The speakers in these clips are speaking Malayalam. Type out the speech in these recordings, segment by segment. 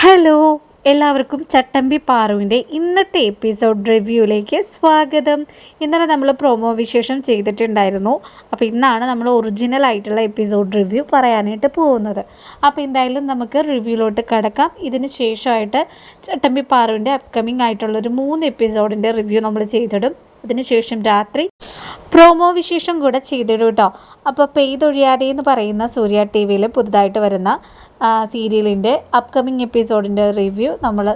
ഹലോ എല്ലാവർക്കും ചട്ടമ്പി പാറുവിന്റെ ഇന്നത്തെ എപ്പിസോഡ് റിവ്യൂയിലേക്ക് സ്വാഗതം. ഇന്നലെ നമ്മൾ പ്രൊമോ വിശേഷം ചെയ്തിട്ടുണ്ടായിരുന്നു. അപ്പോൾ ഇന്നാണ് നമ്മൾ ഒറിജിനൽ ആയിട്ടുള്ള എപ്പിസോഡ് റിവ്യൂ പറയാനായിട്ട് പോകുന്നത്. അപ്പോൾ എന്തായാലും നമുക്ക് റിവ്യൂയിലോട്ട് കിടക്കാം. ഇതിന് ശേഷമായിട്ട് ചട്ടമ്പി പാറുവിന്റെ അപ്കമിങ് ആയിട്ടുള്ളൊരു മൂന്ന് എപ്പിസോഡിന്റെ റിവ്യൂ നമ്മൾ ചെയ്തിടും. അതിനുശേഷം രാത്രി പ്രോമോ വിശേഷം കൂടെ ചെയ്തിടും കേട്ടോ. അപ്പോൾ പെയ്തൊഴിയാതെ എന്ന് പറയുന്ന സൂര്യ ടി വിയിൽ പുതുതായിട്ട് വരുന്ന സീരിയലിന്റെ അപ്കമിങ് എപ്പിസോഡിന്റെ റിവ്യൂ നമ്മൾ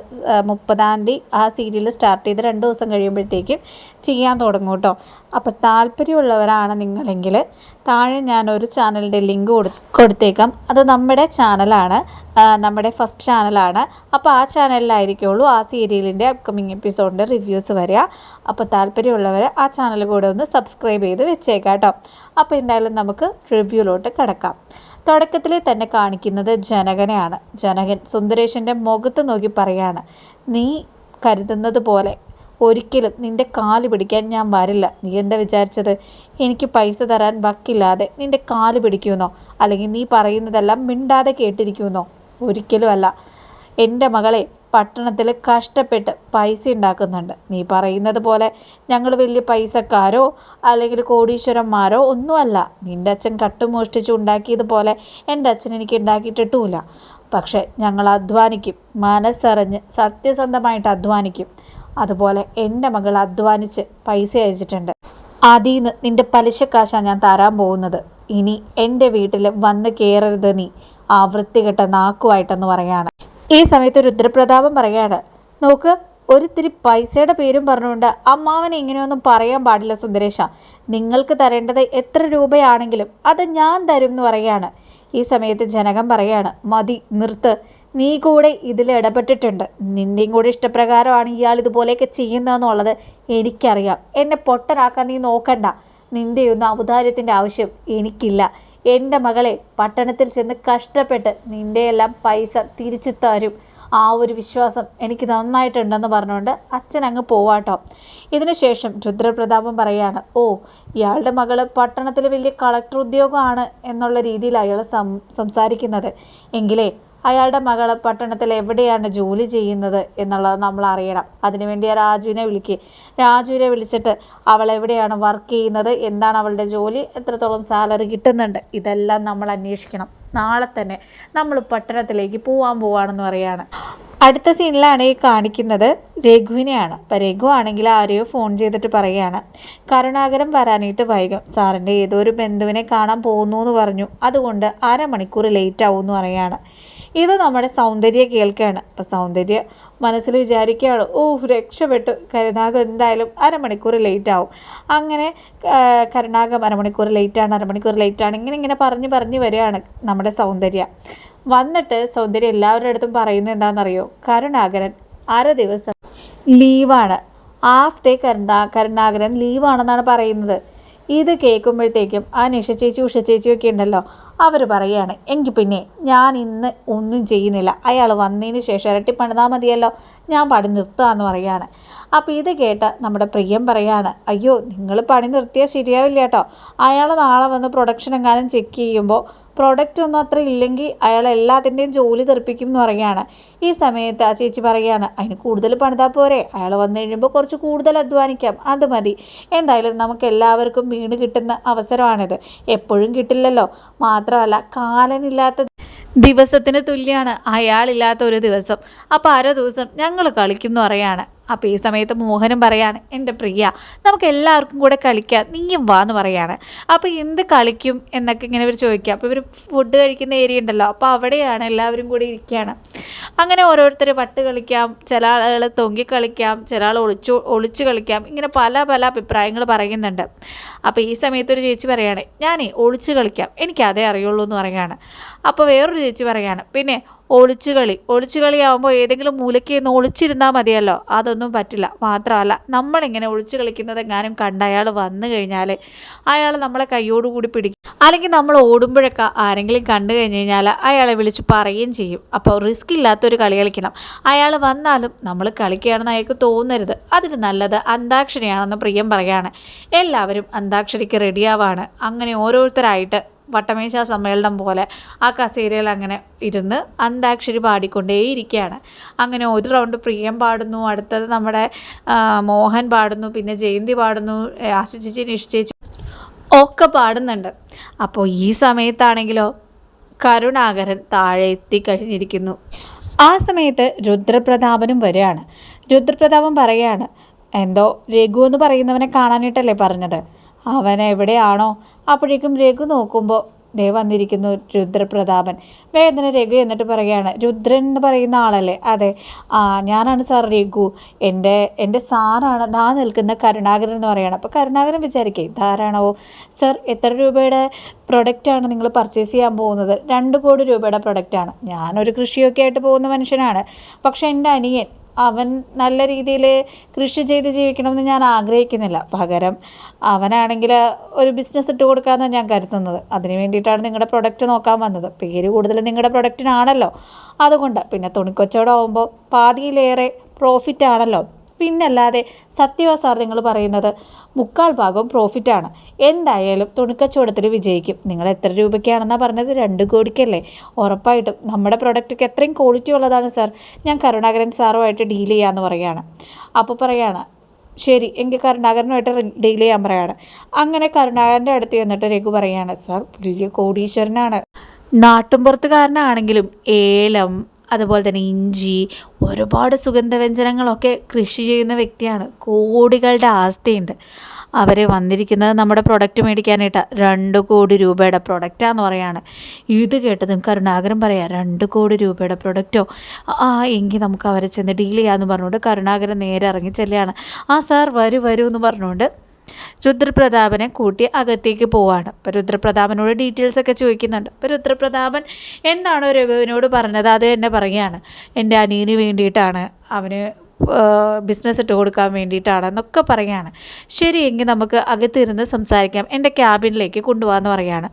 മുപ്പതാം തീയതി ആ സീരിയൽ സ്റ്റാർട്ട് ചെയ്ത് രണ്ട് ദിവസം കഴിയുമ്പോഴത്തേക്കും ചെയ്യാൻ തുടങ്ങും കേട്ടോ. അപ്പോൾ താല്പര്യമുള്ളവരാണ് നിങ്ങളെങ്കിൽ താഴെ ഞാനൊരു ചാനലിന്റെ ലിങ്ക് കൊടു കൊടുത്തേക്കാം. അത് നമ്മുടെ ചാനലാണ് നമ്മുടെ ഫസ്റ്റ് ചാനലാണ് അപ്പോൾ ആ ചാനലിലായിരിക്കുള്ളൂ ആ സീരിയലിന്റെ അപ്കമിങ് എപ്പിസോഡിന്റെ റിവ്യൂസ് വരിക. അപ്പോൾ താല്പര്യമുള്ളവർ ആ ചാനൽ കൂടെ ഒന്ന് സബ്സ്ക്രൈബ് ചെയ്ത് വെച്ചേക്കാം കേട്ടോ അപ്പോൾ എന്തായാലും നമുക്ക് റിവ്യൂലോട്ട് കിടക്കാം. തുടക്കത്തിൽ തന്നെ കാണിക്കുന്നത് ജനകനെയാണ്. ജനകൻ സുന്ദരേഷിന്റെ മുഖത്ത് നോക്കി പറയാണ് നീ കരുതുന്നത് പോലെ ഒരിക്കലും നിന്റെ കാൽ പിടിക്കാൻ ഞാൻ വരില്ല. നീ എന്താ വിചാരിച്ചത്? എനിക്ക് പൈസ തരാൻ വക്കില്ലാതെ നിന്റെ കാൽ പിടിക്കുമെന്നോ? അല്ലെങ്കിൽ നീ പറയുന്നതെല്ലാം മിണ്ടാതെ കേട്ടിരിക്കുമെന്നോ? ഒരിക്കലുമല്ല. എന്റെ മകളെ പട്ടണത്തിൽ കഷ്ടപ്പെട്ട് പൈസ ഉണ്ടാക്കുന്നുണ്ട്. നീ പറയുന്നത് പോലെ ഞങ്ങൾ വലിയ പൈസക്കാരോ അല്ലെങ്കിൽ കോടീശ്വരന്മാരോ ഒന്നുമല്ല. നിന്റെ അച്ഛൻ കട്ടുമോഷ്ടിച്ച് ഉണ്ടാക്കിയതുപോലെ എന്റെ അച്ഛൻ എനിക്ക് ഉണ്ടാക്കിയിട്ടിട്ടുമില്ല. പക്ഷേ ഞങ്ങൾ അധ്വാനിക്കും. മനസ്സറിഞ്ഞ് സത്യസന്ധമായിട്ട് അധ്വാനിക്കും. അതുപോലെ എന്റെ മകൾ അധ്വാനിച്ച് പൈസ അയച്ചിട്ടുണ്ട്. അതിൽ നിന്ന് നിന്റെ പലിശക്കാശാണ് ഞാൻ തരാൻ പോകുന്നത്. ഇനി എന്റെ വീട്ടിൽ വന്ന് കയറരുത് നീ. ആ വൃത്തികെട്ട നാക്കുമായിട്ടെന്ന് പറയാണ് ഈ സമയത്ത് രുദ്രപ്രതാപം പറയാണ് നോക്ക് ഒരിത്തിരി പൈസയുടെ പേരും പറഞ്ഞുകൊണ്ട് അമ്മാവനെ ഇങ്ങനെയൊന്നും പറയാൻ പാടില്ല സുന്ദരേഷ നിങ്ങൾക്ക് തരേണ്ടത് എത്ര രൂപയാണെങ്കിലും അത് ഞാൻ തരും എന്ന് പറയാണ് ഈ സമയത്ത് ജനകം പറയാണ് മതി നിർത്ത്. നീ കൂടെ ഇതിൽ ഇടപെട്ടിട്ടുണ്ട്. നിന്റെയും കൂടെ ഇഷ്ടപ്രകാരമാണ് ഇയാൾ ഇതുപോലെയൊക്കെ ചെയ്യുന്നതെന്നുള്ളത് എനിക്കറിയാം. എന്നെ പൊട്ടനാക്കാൻ നീ നോക്കണ്ട. നിന്റെയൊന്നും ഔദാര്യത്തിന്റെ ആവശ്യം എനിക്കില്ല. എന്റെ മകളെ പട്ടണത്തിൽ ചെന്ന് കഷ്ടപ്പെട്ട് നിന്റെയെല്ലാം പൈസ തിരിച്ചു തരും. ആ ഒരു വിശ്വാസം എനിക്ക് നന്നായിട്ടുണ്ടെന്ന് പറഞ്ഞുകൊണ്ട് അച്ഛൻ അങ്ങ് പോവാട്ടോ ഇതിനുശേഷം രുദ്രപ്രതാപം പറയാണ് ഓ ഇയാളുടെ മകൾ പട്ടണത്തിൽ വലിയ കളക്ടർ ഉദ്യോഗമാണ് എന്നുള്ള രീതിയിൽ അയാൾ സം സംസാരിക്കുന്നത്. എങ്കിലേ അയാളുടെ മകൾ പട്ടണത്തിൽ എവിടെയാണ് ജോലി ചെയ്യുന്നത് എന്നുള്ളത് നമ്മൾ അറിയണം. അതിനുവേണ്ടി ആ രാജുവിനെ വിളിക്കുക രാജുവിനെ വിളിച്ചിട്ട് അവൾ എവിടെയാണ് വർക്ക് ചെയ്യുന്നത് എന്താണ് അവളുടെ ജോലി എത്രത്തോളം സാലറി കിട്ടുന്നുണ്ട് ഇതെല്ലാം നമ്മൾ അന്വേഷിക്കണം. നാളെ തന്നെ നമ്മൾ പട്ടണത്തിലേക്ക് പോവാൻ പോവാണെന്ന് പറയാണ്. അടുത്ത സീനിലാണ് ഈ കാണിക്കുന്നത് രഘുവിനെയാണ്. അപ്പം രഘു ആണെങ്കിൽ ആരെയോ ഫോൺ ചെയ്തിട്ട് പറയുകയാണ് കരുണാകരം വരാനായിട്ട് വൈകും. സാറിന്റെ ഏതോ ഒരു ബന്ധുവിനെ കാണാൻ പോകുന്നു എന്ന് പറഞ്ഞു. അതുകൊണ്ട് അരമണിക്കൂർ ലേറ്റ് ആവും എന്ന് പറയുകയാണ് ഇത് നമ്മുടെ സൗന്ദര്യ കേൾക്കുകയാണ് അപ്പം സൗന്ദര്യ മനസ്സിൽ വിചാരിക്കുകയാണ് ഓ രക്ഷപ്പെട്ടു. കരുണാകം എന്തായാലും അരമണിക്കൂർ ലേറ്റ് ആവും. അങ്ങനെ കരുണാകം അരമണിക്കൂർ ലേറ്റാണ് അരമണിക്കൂർ ലേറ്റാണ് ഇങ്ങനെ ഇങ്ങനെ പറഞ്ഞ് പറഞ്ഞ് വരികയാണ് നമ്മുടെ സൗന്ദര്യ. വന്നിട്ട് സൗന്ദര്യം എല്ലാവരുടെ അടുത്തും പറയുന്നത് എന്താണെന്നറിയോ? കരുണാകരൻ അര ദിവസം ലീവാണ് ഹാഫ് ഡേ കരുണാ കരുണാകരൻ ലീവാണെന്നാണ് പറയുന്നത്. ഇത് കേൾക്കുമ്പോഴത്തേക്കും ആ നിഷ ചേച്ചി ഉഷ ചേച്ചിയൊക്കെ ഉണ്ടല്ലോ. അവർ പറയുകയാണ് എങ്കിൽ പിന്നെ ഞാൻ ഇന്ന് ഒന്നും ചെയ്യുന്നില്ല. അയാൾ വന്നതിന് ശേഷം ഇരട്ടി പണിതാൽ മതിയല്ലോ. ഞാൻ പണി നിർത്തുകയെന്ന് പറയുകയാണ് അപ്പോൾ ഇത് കേട്ട നമ്മുടെ പ്രിയം പറയാണ് അയ്യോ നിങ്ങൾ പണി നിർത്തിയാൽ ശരിയാവില്ല കേട്ടോ അയാൾ നാളെ വന്ന് പ്രൊഡക്ഷൻ എങ്ങാനും ചെക്ക് ചെയ്യുമ്പോൾ പ്രൊഡക്റ്റ് ഒന്നും അത്ര ഇല്ലെങ്കിൽ അയാൾ എല്ലാത്തിന്റെയും ജോലി തെറിപ്പിക്കും എന്ന് പറയുകയാണ് ഈ സമയത്ത് ആ ചേച്ചി പറയുകയാണ് അതിന് കൂടുതൽ പണിതാൽ പോരെ. അയാൾ വന്നു കഴിയുമ്പോൾ കുറച്ച് കൂടുതൽ അധ്വാനിക്കാം. അത് മതി. എന്തായാലും നമുക്ക് എല്ലാവർക്കും വീണ് കിട്ടുന്ന അവസരമാണിത്. എപ്പോഴും കിട്ടില്ലല്ലോ. മാത്രമല്ല കാലനില്ലാത്ത ദിവസത്തിന് തുല്യമാണ് അയാളില്ലാത്ത ഒരു ദിവസം. അപ്പോൾ അര ദിവസം ഞങ്ങൾ കളിക്കും എന്ന് പറയാണ് അപ്പോൾ ഈ സമയത്ത് മോഹനും പറയാണ് എന്റെ പ്രിയ നമുക്ക് എല്ലാവർക്കും കൂടെ കളിക്കാം. നീയും വാ എന്ന് പറയാണ്. അപ്പോൾ എന്ത് കളിക്കും എന്നൊക്കെ ഇങ്ങനെ ഇവർ ചോദിക്കുക. അപ്പോൾ ഇവർ ഫുഡ് കഴിക്കുന്ന ഏരിയ ഉണ്ടല്ലോ. അപ്പോൾ അവിടെയാണ് എല്ലാവരും കൂടി ഇരിക്കുകയാണ്. അങ്ങനെ ഓരോരുത്തർ വട്ട് കളിക്കാം ചില ആളുകൾ തൊങ്കി കളിക്കാം ചില ആൾ ഒളിച്ചു ഒളിച്ച് കളിക്കാം. ഇങ്ങനെ പല പല അഭിപ്രായങ്ങൾ പറയുന്നുണ്ട്. അപ്പോൾ ഈ സമയത്ത് ഒരു ചേച്ചി പറയുകയാണ് ഞാനേ ഒളിച്ച് കളിക്കാം. എനിക്കതേ അറിയുള്ളൂ എന്ന് പറയുകയാണ് അപ്പോൾ വേറൊരു ചേച്ചി പറയുകയാണ് പിന്നെ ഒളിച്ചുകളി ഒളിച്ചുകളിയാവുമ്പോൾ ഏതെങ്കിലും മൂലയ്ക്ക് നിന്ന് ഒളിച്ചിരുന്നാൽ മതിയല്ലോ. അതൊന്നും പറ്റില്ല. മാത്രമല്ല നമ്മളിങ്ങനെ ഒളിച്ചു കളിക്കുന്നത് എങ്ങാനും കണ്ട അയാൾ വന്നു കഴിഞ്ഞാൽ അയാൾ നമ്മളെ കൈയോടുകൂടി പിടിക്കും. അല്ലെങ്കിൽ നമ്മൾ ഓടുമ്പോഴൊക്കെ ആരെങ്കിലും കണ്ടു കഴിഞ്ഞ് കഴിഞ്ഞാൽ അയാളെ വിളിച്ച് പറയുകയും ചെയ്യും. അപ്പോൾ റിസ്ക് ഇല്ലാത്തൊരു കളി കളിക്കണം. അയാൾ വന്നാലും നമ്മൾ കളിക്കുകയാണെന്ന് അയാൾക്ക് തോന്നരുത്. അതിന് നല്ലത് അന്താക്ഷരിയാണെന്ന് പ്രിയം പറയുകയാണ് എല്ലാവരും അന്താക്ഷരിക്ക് റെഡിയാവാണ് അങ്ങനെ ഓരോരുത്തരായിട്ട് വട്ടമേശ സമ്മേളനം പോലെ ആ കസേരയിൽ അങ്ങനെ ഇരുന്ന് അന്താക്ഷരി പാടിക്കൊണ്ടേയിരിക്കുകയാണ്. അങ്ങനെ ഒരു റൗണ്ട് പ്രിയം പാടുന്നു അടുത്തത് നമ്മുടെ മോഹൻ പാടുന്നു പിന്നെ ജയന്തി പാടുന്നു ആശ നിശ്ചയിച്ചു. ഒക്കെ പാടുന്നുണ്ട്. അപ്പോൾ ഈ സമയത്താണെങ്കിലോ കരുണാകരൻ താഴെ എത്തിക്കഴിഞ്ഞിരിക്കുന്നു. ആ സമയത്ത് രുദ്രപ്രതാപനും വരികയാണ്. രുദ്രപ്രതാപൻ പറയുകയാണ് എന്തോ രഘു എന്ന് പറയുന്നവനെ കാണാനായിട്ടല്ലേ പറഞ്ഞത്? അവൻ എവിടെയാണോ? അപ്പോഴേക്കും രഘു നോക്കുമ്പോൾ ദേ വന്നിരിക്കുന്നു രുദ്രപ്രതാപൻ. വേദന രഘു എന്നിട്ട് പറയുകയാണ് രുദ്രൻ എന്ന് പറയുന്ന ആളല്ലേ? അതെ. ആ ഞാനാണ് സാർ രഘു. എന്റെ എന്റെ സാറാണ് ദാ നിൽക്കുന്ന കരുണാകരൻ എന്ന് പറയുകയാണ്. അപ്പോൾ കരുണാകരൻ വിചാരിക്കേ ഇതാരാണോ സർ എത്ര രൂപയുടെ പ്രൊഡക്റ്റാണ് നിങ്ങൾ പർച്ചേസ് ചെയ്യാൻ പോകുന്നത്? രണ്ട് കോടി രൂപയുടെ പ്രൊഡക്റ്റാണ്. ഞാനൊരു കൃഷിയൊക്കെ ആയിട്ട് പോകുന്ന മനുഷ്യനാണ്. പക്ഷേ എന്റെ അനിയൻ അവൻ നല്ല രീതിയിൽ കൃഷി ചെയ്ത് ജീവിക്കണമെന്ന് ഞാൻ ആഗ്രഹിക്കുന്നില്ല. പകരം അവനാണെങ്കിൽ ഒരു ബിസിനസ് ഇട്ട് കൊടുക്കാമെന്നാണ് ഞാൻ കരുതുന്നത്. അതിന് വേണ്ടിയിട്ടാണ് നിങ്ങളുടെ പ്രൊഡക്റ്റ് നോക്കാൻ വന്നത്. പേര് കൂടുതൽ നിങ്ങളുടെ പ്രൊഡക്റ്റിനാണല്ലോ അതുകൊണ്ട് പിന്നെ തുണിക്കൊച്ചവടമാകുമ്പോൾ പാതിയിലേറെ പ്രോഫിറ്റ് ആണല്ലോ. പിന്നല്ലാതെ സത്യവാ സാർ നിങ്ങൾ പറയുന്നത് മുക്കാൽ ഭാഗം പ്രോഫിറ്റാണ് എന്തായാലും തുണിക്കച്ചവടത്തിൽ വിജയിക്കും. നിങ്ങൾ എത്ര രൂപയ്ക്കാണെന്നാണ് പറഞ്ഞത്? രണ്ട് കോടിക്കല്ലേ. ഉറപ്പായിട്ടും നമ്മുടെ പ്രൊഡക്റ്റൊക്കെ എത്രയും ക്വാളിറ്റി ഉള്ളതാണ് സാർ ഞാൻ കരുണാകരൻ സാറുമായിട്ട് ഡീൽ ചെയ്യാമെന്ന് പറയുകയാണ്. അപ്പോൾ പറയുകയാണ് ശരി എങ്കിൽ കരുണാകരനുമായിട്ട് ഡീൽ ചെയ്യാൻ പറയാണ്. അങ്ങനെ കരുണാകരന്റെ അടുത്ത് ചെന്നിട്ട് രഘു പറയാണ് സാർ വലിയ കോടീശ്വരനാണ്. നാട്ടുംപുറത്തുകാരനാണെങ്കിലും ഏലം അതുപോലെ തന്നെ ഇഞ്ചി ഒരുപാട് സുഗന്ധവ്യഞ്ജനങ്ങളൊക്കെ കൃഷി ചെയ്യുന്ന വ്യക്തിയാണ്. കോടികളുടെ ആസ്തിയുണ്ട്. അവർ വന്നിരിക്കുന്നത് നമ്മുടെ പ്രൊഡക്റ്റ് മേടിക്കാനായിട്ടാണ് രണ്ട് കോടി രൂപയുടെ പ്രൊഡക്റ്റാന്ന് പറയാണ്. ഇത് കേട്ടതും കരുണാകരൻ പറയാം രണ്ട് കോടി രൂപയുടെ പ്രൊഡക്റ്റോ ആ എങ്കിൽ നമുക്ക് അവരെ ചെന്ന് ഡീൽ ചെയ്യാമെന്ന് പറഞ്ഞുകൊണ്ട് കരുണാകരൻ നേരെ ഇറങ്ങി ചെല്ലുകയാണ്. ആ സാർ വരൂ വരൂ എന്ന് പറഞ്ഞുകൊണ്ട് രുദ്രപ്രതാപനെ കൂട്ടി അകത്തേക്ക് പോവാണ്. അപ്പോൾ രുദ്രപ്രതാപനോട് ഡീറ്റെയിൽസ് ഒക്കെ ചോദിക്കുന്നുണ്ട്. അപ്പോൾ രുദ്രപ്രതാപൻ എന്താണോ രഘുവിനോട് പറഞ്ഞത്? അത് തന്നെ പറയുകയാണ്. എന്റെ അനിയന് വേണ്ടിയിട്ടാണ് അവന് ബിസിനസ് ഇട്ട് കൊടുക്കാൻ വേണ്ടിയിട്ടാണ് എന്നൊക്കെ പറയുകയാണ്. ശരിയെങ്കിൽ നമുക്ക് അകത്തിരുന്ന് സംസാരിക്കാം. എന്റെ ക്യാബിനിലേക്ക് കൊണ്ടുപോകാമെന്ന് പറയുകയാണ്.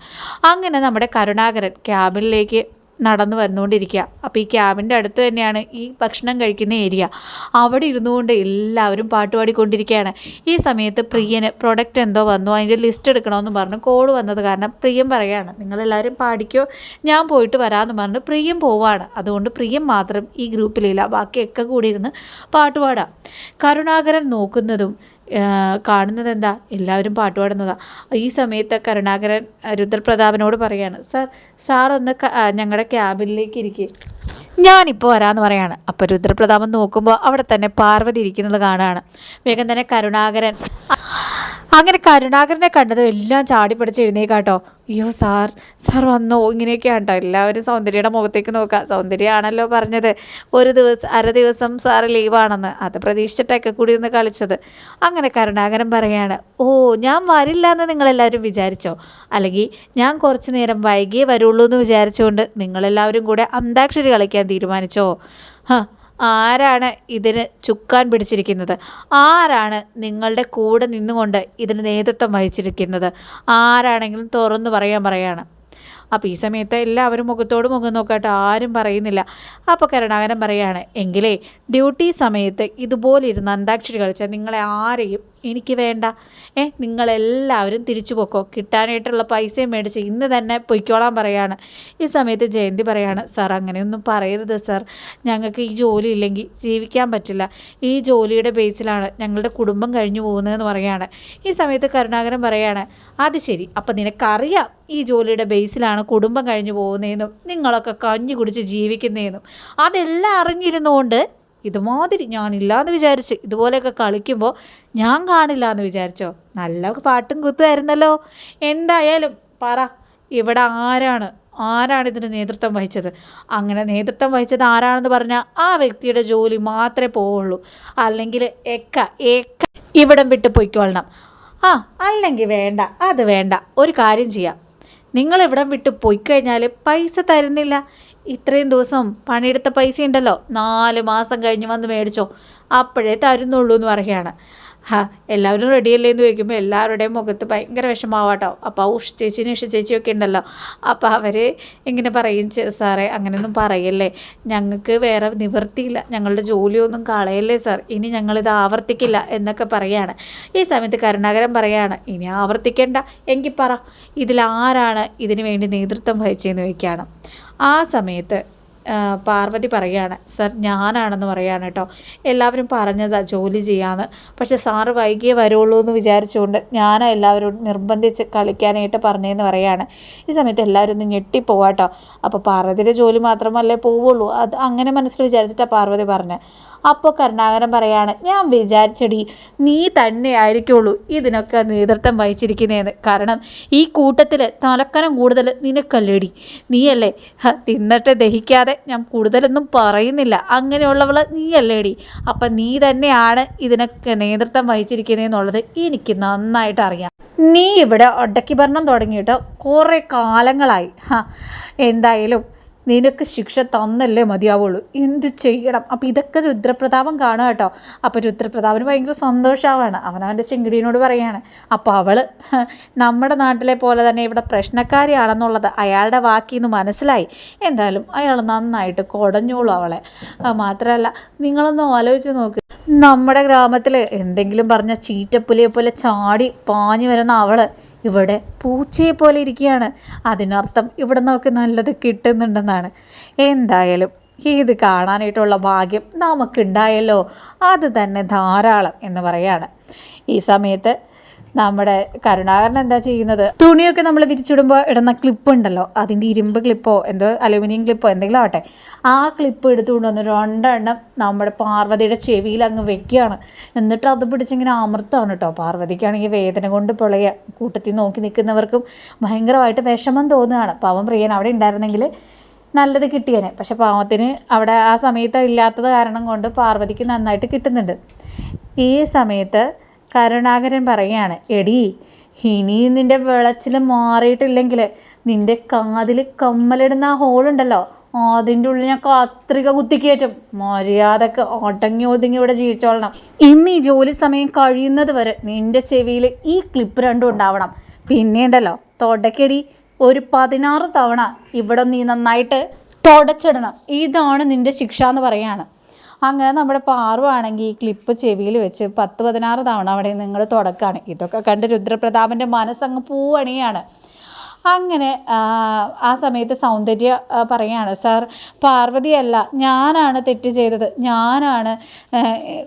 അങ്ങനെ നമ്മുടെ കരുണാകരൻ ക്യാബിനിലേക്ക് നടന്നു വന്നുകൊണ്ടിരിക്കുക. അപ്പോൾ ഈ ക്യാബിന്റെ അടുത്ത് തന്നെയാണ് ഈ ഭക്ഷണം കഴിക്കുന്ന ഏരിയ. അവിടെ ഇരുന്നു കൊണ്ട് എല്ലാവരും പാട്ട് പാടിക്കൊണ്ടിരിക്കുകയാണ്. ഈ സമയത്ത് പ്രിയന് പ്രൊഡക്റ്റ് എന്തോ വന്നു. അതിന്റെ ലിസ്റ്റ് എടുക്കണമെന്ന് പറഞ്ഞു. കോൾ വന്നത് കാരണം പ്രിയം പറയാണ് നിങ്ങളെല്ലാവരും പാടിക്കോ? ഞാൻ പോയിട്ട് വരാമെന്ന് പറഞ്ഞ്. പ്രിയം പോവാണ്. അതുകൊണ്ട് പ്രിയം മാത്രം ഈ ഗ്രൂപ്പിലില്ല ബാക്കിയൊക്കെ കൂടി ഇരുന്ന് പാട്ടുപാടാം കരുണാകരൻ നോക്കുന്നതും കാണുന്നത് എന്താ എല്ലാവരും പാട്ട് പാടുന്നതാ. ഈ സമയത്ത് കരുണാകരൻ രുദ്രപ്രതാപനോട് പറയാണ് സാർ സാർ ഒന്ന് ഞങ്ങളുടെ ക്യാബിനിലേക്ക് ഇരിക്കുക ഞാനിപ്പോൾ വരാമെന്ന് പറയാണ്. അപ്പോൾ രുദ്രപ്രതാപൻ നോക്കുമ്പോൾ അവിടെ തന്നെ പാർവതി ഇരിക്കുന്നത് കാണാണ്. വേഗം തന്നെ കരുണാകരൻ അങ്ങനെ കരുണാകരനെ കണ്ടതും എല്ലാം ചാടി പിടിച്ച് എഴുന്നേക്കാട്ടോ അയ്യോ സാർ സാർ വന്നോ? ഇങ്ങനെയൊക്കെയാണ് കേട്ടോ എല്ലാവരും സൗന്ദര്യയുടെ മുഖത്തേക്ക് നോക്കുക സൗന്ദര്യമാണല്ലോ പറഞ്ഞത്. ഒരു ദിവസം അര ദിവസം സാർ ലീവാണെന്ന്. അത് പ്രതീക്ഷിച്ചിട്ടൊക്കെ കൂടി ഇരുന്ന് കളിച്ചത്. അങ്ങനെ കരുണാകരൻ പറയാണ് ഓ ഞാൻ വരില്ല എന്ന് നിങ്ങളെല്ലാവരും വിചാരിച്ചോ? അല്ലെങ്കിൽ ഞാൻ കുറച്ച് നേരം വൈകിയേ വരുള്ളൂ എന്ന് വിചാരിച്ചുകൊണ്ട് നിങ്ങളെല്ലാവരും കൂടെ അന്താക്ഷരി കളിക്കാൻ തീരുമാനിച്ചോ? ഹ ആരാണ് ഇതിന് ചുക്കാൻ പിടിച്ചിരിക്കുന്നത്? ആരാണ് നിങ്ങളുടെ കൂടെ നിന്നുകൊണ്ട് ഇതിന് നേതൃത്വം വഹിച്ചിരിക്കുന്നത്? ആരാണെങ്കിലും തുറന്നു പറയാൻ പറയാണ്. അപ്പോൾ ഈ സമയത്ത് എല്ലാവരും മുഖത്തോട് മുഖം നോക്കാട്ട് ആരും പറയുന്നില്ല. അപ്പോൾ കരുണാകരൻ പറയാണ് എങ്കിലേ ഡ്യൂട്ടി സമയത്ത് ഇതുപോലെ ഇരുന്ന് അന്താക്ഷരി കളിച്ചാൽ നിങ്ങളെ ആരെയും എനിക്ക് വേണ്ട. ഏ നിങ്ങളെല്ലാവരും തിരിച്ചു പോക്കോ. കിട്ടാനായിട്ടുള്ള പൈസയും മേടിച്ച് ഇന്ന് തന്നെ പൊയ്ക്കോളാൻ പറയാണ്. ഈ സമയത്ത് ജയന്തി പറയാണ് സാർ അങ്ങനെയൊന്നും പറയരുത് സാർ. ഞങ്ങൾക്ക് ഈ ജോലി ഇല്ലെങ്കിൽ ജീവിക്കാൻ പറ്റില്ല. ഈ ജോലിയുടെ ബേസിലാണ് ഞങ്ങളുടെ കുടുംബം കഴിഞ്ഞു പോകുന്നതെന്ന് പറയാണ്. ഈ സമയത്ത് കരുണാകരൻ പറയാണ് അത് ശരി. അപ്പം നിനക്കറിയാം ഈ ജോലിയുടെ ബേസിലാണ് കുടുംബം കഴിഞ്ഞു പോകുന്നതെന്നും നിങ്ങളൊക്കെ കഞ്ഞി കുടിച്ച് ജീവിക്കുന്നതെന്നും. അതെല്ലാം അറിഞ്ഞിരുന്നുകൊണ്ട് ഇതുമാതിരി ഞാനില്ലാന്ന് വിചാരിച്ച് ഇതുപോലെയൊക്കെ കളിക്കുമ്പോൾ ഞാൻ കാണില്ല എന്ന് വിചാരിച്ചോ? നല്ല പാട്ടും കുത്തുമായിരുന്നല്ലോ. എന്തായാലും പറ ഇവിടെ ആരാണ്? ആരാണ് ഇതിന് നേതൃത്വം വഹിച്ചത്? അങ്ങനെ നേതൃത്വം വഹിച്ചത് ആരാണെന്ന് പറഞ്ഞാൽ ആ വ്യക്തിയുടെ ജോലി മാത്രമേ പോവുള്ളൂ. അല്ലെങ്കിൽ എക്ക ഏക്ക ഇവിടം വിട്ട് പൊയ്ക്കൊള്ളണം. ആ അല്ലെങ്കിൽ വേണ്ട അത് വേണ്ട. ഒരു കാര്യം ചെയ്യാം. നിങ്ങൾ ഇവിടം വിട്ട് പോയി കഴിഞ്ഞാൽ പൈസ തരുന്നില്ല. ഇത്രയും ദിവസം പണിയെടുത്ത പൈസ ഉണ്ടല്ലോ നാല് മാസം കഴിഞ്ഞ് വന്ന് മേടിച്ചോ. അപ്പോഴേ തരുന്നുള്ളൂ എന്ന് പറയുകയാണ്. ഹാ എല്ലാവരും റെഡിയല്ലേ എന്ന് ചോദിക്കുമ്പോൾ എല്ലാവരുടെയും മുഖത്ത് ഭയങ്കര വിഷമാവാട്ടോ. അപ്പോൾ ഉഷ ചേച്ചിനും ഉഷ ചേച്ചിയൊക്കെ ഉണ്ടല്ലോ. അപ്പോൾ അവർ ഇങ്ങനെ പറയും സാറേ അങ്ങനെയൊന്നും പറയല്ലേ. ഞങ്ങൾക്ക് വേറെ നിവൃത്തിയില്ല. ഞങ്ങളുടെ ജോലിയൊന്നും കളയല്ലേ സാർ. ഇനി ഞങ്ങളിത് ആവർത്തിക്കില്ല എന്നൊക്കെ പറയാണ്. ഈ സമയത്ത് കരുണാകരൻ പറയാണ് ഇനി ആവർത്തിക്കേണ്ട. എങ്കിൽ പറ. ഇതിലാരാണ് ഇതിനു വേണ്ടി നേതൃത്വം വഹിച്ചതെന്ന് ചോദിക്കുകയാണ്. ആ സമയത്ത് പാർവതി പറയുകയാണ് സർ ഞാനാണെന്ന് പറയാണ് കേട്ടോ. എല്ലാവരും പറഞ്ഞതാ ജോലി ചെയ്യാമെന്ന് പക്ഷെ സാറ് വൈകിയേ വരുള്ളൂ എന്ന് വിചാരിച്ചുകൊണ്ട് ഞാൻ എല്ലാവരോടും നിർബന്ധിച്ച് കളിക്കാനായിട്ട് പറഞ്ഞതെന്ന് പറയുകയാണ്. ഈ സമയത്ത് എല്ലാവരും ഒന്ന് ഞെട്ടിപ്പോവാട്ടോ അപ്പോൾ പാർവതിയുടെ ജോലി മാത്രമല്ലേ പോവുള്ളൂ? അത് അങ്ങനെ മനസ്സിൽ വിചാരിച്ചിട്ടാണ് പാർവതി പറഞ്ഞത് അപ്പോൾ കരുണാകരൻ പറയാണ് ഞാൻ വിചാരിച്ചടി നീ തന്നെ ആയിരിക്കുള്ളൂ ഇതിനൊക്കെ നേതൃത്വം വഹിച്ചിരിക്കുന്നതെന്ന് കാരണം ഈ കൂട്ടത്തിൽ തലക്കനം കൂടുതൽ നിനക്കല്ലേടി? നീയല്ലേ? തിന്നിട്ട് ദഹിക്കാതെ ഞാൻ കൂടുതലൊന്നും പറയുന്നില്ല. അങ്ങനെയുള്ളവൾ നീയല്ലേടി? അപ്പം നീ തന്നെയാണ് ഇതിനൊക്കെ നേതൃത്വം വഹിച്ചിരിക്കുന്നതെന്നുള്ളത് എനിക്ക് നന്നായിട്ട് അറിയാം. നീ ഇവിടെ ഒടക്കി ഭരണം തുടങ്ങിയിട്ട് കുറേ കാലങ്ങളായി. എന്തായാലും നിനക്ക് ശിക്ഷ തന്നല്ലേ മതിയാവുള്ളൂ. എന്ത് ചെയ്യണം? അപ്പോൾ ഇതൊക്കെ രുദ്രപ്രതാപം കാണുക കേട്ടോ. അപ്പോൾ രുദ്രപ്രതാപന് ഭയങ്കര സന്തോഷമാവാണ് അവൻ അവന്റെ ചെങ്കിടീനോട് പറയാണ്. അപ്പോൾ അവൾ നമ്മുടെ നാട്ടിലെ പോലെ തന്നെ ഇവിടെ പ്രശ്നക്കാരിയാണെന്നുള്ളത് അയാളുടെ വാക്കിൽ നിന്ന് മനസ്സിലായി. എന്തായാലും അയാൾ നന്നായിട്ട് കുടഞ്ഞോളൂ അവളെ. മാത്രമല്ല നിങ്ങളൊന്ന് ആലോചിച്ച് നോക്ക്. നമ്മുടെ ഗ്രാമത്തിൽ എന്തെങ്കിലും പറഞ്ഞ ചീറ്റപ്പുലിയെ പോലെ ചാടി പാഞ്ഞു വരുന്ന അവൾ ഇവിടെ പൂച്ചയെ പോലെ ഇരിക്കുകയാണ്. അതിനർത്ഥം ഇവിടെ നമുക്ക് നല്ലത് കിട്ടുന്നുണ്ടെന്നാണ്. എന്തായാലും ഇത് കാണാനായിട്ടുള്ള ഭാഗ്യം നമുക്കുണ്ടായല്ലോ. അത് തന്നെ ധാരാളം എന്ന് പറയാണ്. ഈ സമയത്ത് നമ്മുടെ കരുണാകരൻ എന്താ ചെയ്യുന്നത്? തുണിയൊക്കെ നമ്മൾ വിരിച്ചിടുമ്പോൾ ഇടുന്ന ക്ലിപ്പ് ഉണ്ടല്ലോ അതിന്റെ ഇരുമ്പ് ക്ലിപ്പോ എന്തോ അലുമിനിയം ക്ലിപ്പോ എന്തെങ്കിലും ആവട്ടെ. ആ ക്ലിപ്പ് എടുത്തുകൊണ്ട് വന്ന് രണ്ടെണ്ണം നമ്മുടെ പാർവതിയുടെ ചെവിയിൽ അങ്ങ് വെക്കുകയാണ്. എന്നിട്ട് അത് പിടിച്ചിങ്ങനെ അമർത്താണ് കേട്ടോ പാർവതിക്കാണെങ്കിൽ വേദന കൊണ്ട് പൊളയ. കൂട്ടത്തിൽ നോക്കി നിൽക്കുന്നവർക്കും ഭയങ്കരമായിട്ട് വിഷമം തോന്നുകയാണ്. പാവം പ്രിയൻ അവിടെ ഉണ്ടായിരുന്നെങ്കിൽ നല്ലത് കിട്ടിയേനെ. പക്ഷെ പാവത്തിന് അവിടെ ആ സമയത്ത് ഇല്ലാത്തത് കാരണം കൊണ്ട് പാർവതിക്ക് നന്നായിട്ട് കിട്ടുന്നുണ്ട്. ഈ സമയത്ത് കരുണാകരൻ പറയുകയാണ് എടി ഇനി നിന്റെ വിളച്ചിൽ മാറിയിട്ടില്ലെങ്കിൽ നിന്റെ കാതിൽ കമ്മലിടുന്ന ആ ഹോളുണ്ടല്ലോ അതിന്റെ ഉള്ളിൽ ഞാൻ കത്രിക കുത്തിക്കയറ്റും മര്യാദയ്ക്ക് ഒടങ്ങി ഒതുങ്ങി ഇവിടെ ജീവിച്ചോളണം. ഇന്ന് ഈ ജോലി സമയം കഴിയുന്നത് വരെ നിന്റെ ചെവിയിൽ ഈ ക്ലിപ്പ് രണ്ടും ഉണ്ടാവണം. പിന്നെ ഉണ്ടല്ലോ തൊടക്കടി ഒരു പതിനാറ് തവണ ഇവിടെ നീ നന്നായിട്ട് തുടച്ചിടണം. ഇതാണ് നിന്റെ ശിക്ഷ എന്ന് പറയാണ് അങ്ങനെ നമ്മുടെ പാറുവാണെങ്കിൽ ഈ ക്ലിപ്പ് ചെവിയിൽ വെച്ച് പത്ത് പതിനാറ് തവണ അവിടെ നിങ്ങൾ തുടക്കാണ്. ഇതൊക്കെ കണ്ട് രുദ്രപ്രതാപന്റെ മനസ്സങ്ങ് പൂവണിയാണ്. അങ്ങനെ ആ സമയത്ത് സൗന്ദര്യ പറയാണ് സാർ പാർവതിയല്ല ഞാനാണ് തെറ്റ് ചെയ്തത് ഞാനാണ്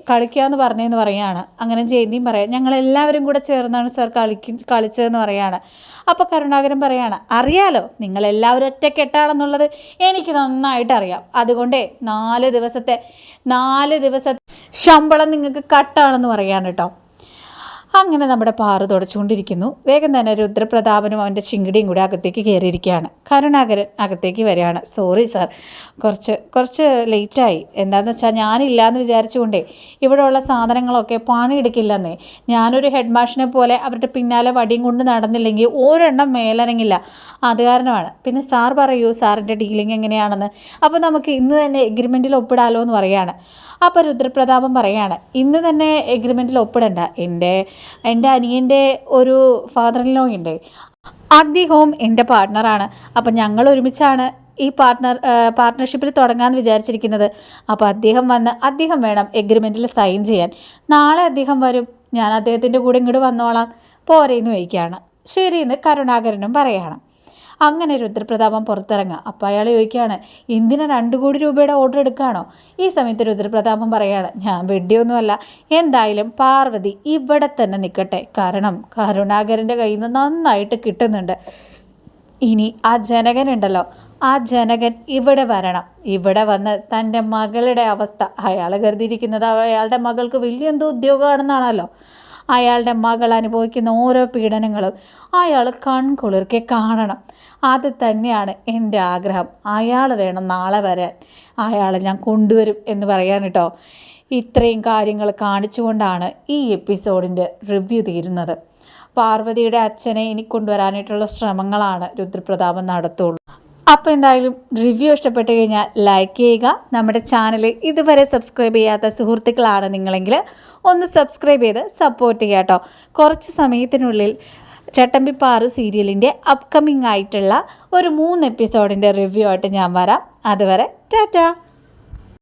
കളിക്കാമെന്ന് പറഞ്ഞതെന്ന് പറയുകയാണ് അങ്ങനെ ജയന്തിയും പറയാം ഞങ്ങളെല്ലാവരും കൂടെ ചേർന്നാണ് സാർ കളിക്ക് കളിച്ചതെന്ന് പറയുകയാണ് അപ്പോൾ കരുണാകരൻ പറയാണ് അറിയാലോ നിങ്ങളെല്ലാവരും ഒറ്റക്കെട്ടാണെന്നുള്ളത് എനിക്ക് നന്നായിട്ട് അറിയാം. അതുകൊണ്ടേ നാല് ദിവസത്തെ നാല് ദിവസത്തെ ശമ്പളം നിങ്ങൾക്ക് കട്ടാണെന്ന് പറയാണ് കേട്ടോ അങ്ങനെ നമ്മുടെ പാറു തുടച്ചുകൊണ്ടിരിക്കുന്നു. വേഗം തന്നെ രുദ്രപ്രതാപനും അവന്റെ ചിങ്കിടിയും കൂടി അകത്തേക്ക് കയറിയിരിക്കുകയാണ്. കരുണാകരൻ അകത്തേക്ക് വരികയാണ്. സോറി സാർ കുറച്ച് കുറച്ച് ലേറ്റായി. എന്താണെന്ന് വെച്ചാൽ ഞാനില്ലയെന്ന് വിചാരിച്ചുകൊണ്ടേ ഇവിടെയുള്ള സാധനങ്ങളൊക്കെ പണിയെടുക്കില്ലെന്നേ. ഞാനൊരു ഹെഡ് മാഷിനെ പോലെ അവരുടെ പിന്നാലെ വടിയും കൊണ്ട് നടന്നില്ലെങ്കിൽ ഒരെണ്ണം മേലനങ്ങില്ല. അത് കാരണമാണ്. പിന്നെ സാർ പറയൂ സാറിന്റെ ഡീലിംഗ് എങ്ങനെയാണെന്ന്. അപ്പോൾ നമുക്ക് ഇന്ന് തന്നെ എഗ്രിമെന്റിൽ ഒപ്പിടാലോ എന്ന് പറയാണ്. അപ്പോൾ രുദ്രപ്രതാപം പറയാണ് ഇന്ന് തന്നെ എഗ്രിമെന്റിൽ ഒപ്പിടണ്ട. എന്റെ എന്റെ അനിയന്റെ ഒരു ഫാദർ ഇൻ ലോ ഉണ്ട് അദ്ദേഹവും എന്റെ പാർട്ട്ണറാണ് അപ്പം ഞങ്ങൾ ഒരുമിച്ചാണ് ഈ പാർട്ട്ണർ പാർട്ട്ണർഷിപ്പിൽ തുടങ്ങാമെന്ന് വിചാരിച്ചിരിക്കുന്നത്. അപ്പോൾ അദ്ദേഹം വന്ന് അദ്ദേഹം വേണം എഗ്രിമെന്റിൽ സൈൻ ചെയ്യാൻ. നാളെ അദ്ദേഹം വരും. ഞാൻ അദ്ദേഹത്തിന്റെ കൂടെ ഇങ്ങോട്ട് വന്നോളാം. പോരേന്ന് വയ്ക്കുകയാണ് ശരിയെന്ന് കരുണാകരനും പറയുകയാണ് അങ്ങനെ രുദ്രപ്രതാപം പുറത്തിറങ്ങുക. അപ്പോൾ അയാൾ ചോദിക്കുകയാണ് എന്തിനാ രണ്ട് കോടി രൂപയുടെ ഓർഡർ എടുക്കുകയാണോ? ഈ സമയത്ത് രുദ്രപ്രതാപം പറയുകയാണ് ഞാൻ വെടിയൊന്നുമല്ല എന്തായാലും പാർവതി ഇവിടെ തന്നെ നിൽക്കട്ടെ. കാരണം കരുണാകരന്റെ കയ്യിൽ നിന്ന് നന്നായിട്ട് കിട്ടുന്നുണ്ട്. ഇനി ആ ജനകൻ ഉണ്ടല്ലോ ആ ജനകൻ ഇവിടെ വരണം. ഇവിടെ വന്ന് തന്റെ മകളുടെ അവസ്ഥ അയാൾ കരുതിയിരിക്കുന്നത് അയാളുടെ മകൾക്ക് വലിയ എന്തോ ഉദ്യോഗമാണെന്നാണല്ലോ. അയാളുടെ മകൾ അനുഭവിക്കുന്ന ഓരോ പീഡനങ്ങളും അയാൾ കൺകുളിർക്കെ കാണണം. അത് തന്നെയാണ് എന്റെ ആഗ്രഹം. അയാൾ വേണം നാളെ വരാൻ. അയാളെ ഞാൻ കൊണ്ടുവരും എന്ന് പറയാൻ കേട്ടോ. ഇത്രയും കാര്യങ്ങൾ കാണിച്ചുകൊണ്ടാണ് ഈ എപ്പിസോഡിന്റെ റിവ്യൂ തീരുന്നത്. പാർവതിയുടെ അച്ഛനെ ഇനി കൊണ്ടുവരാനായിട്ടുള്ള ശ്രമങ്ങളാണ് രുദ്രപ്രതാപം നടത്തുള്ളൂ. അപ്പോൾ എന്തായാലും റിവ്യൂ ഇഷ്ടപ്പെട്ട് കഴിഞ്ഞാൽ ലൈക്ക് ചെയ്യുക. നമ്മുടെ ചാനൽ ഇതുവരെ സബ്സ്ക്രൈബ് ചെയ്യാത്ത സുഹൃത്തുക്കളാണ് നിങ്ങളെങ്കിൽ ഒന്ന് സബ്സ്ക്രൈബ് ചെയ്ത് സപ്പോർട്ട് ചെയ്യാം കേട്ടോ. കുറച്ച് സമയത്തിനുള്ളിൽ ചട്ടമ്പിപ്പാറു സീരിയലിന്റെ അപ്കമിംഗ് ആയിട്ടുള്ള ഒരു മൂന്ന് എപ്പിസോഡിന്റെ റിവ്യൂ ആയിട്ട് ഞാൻ വരാം. അതുവരെ ടാറ്റാ.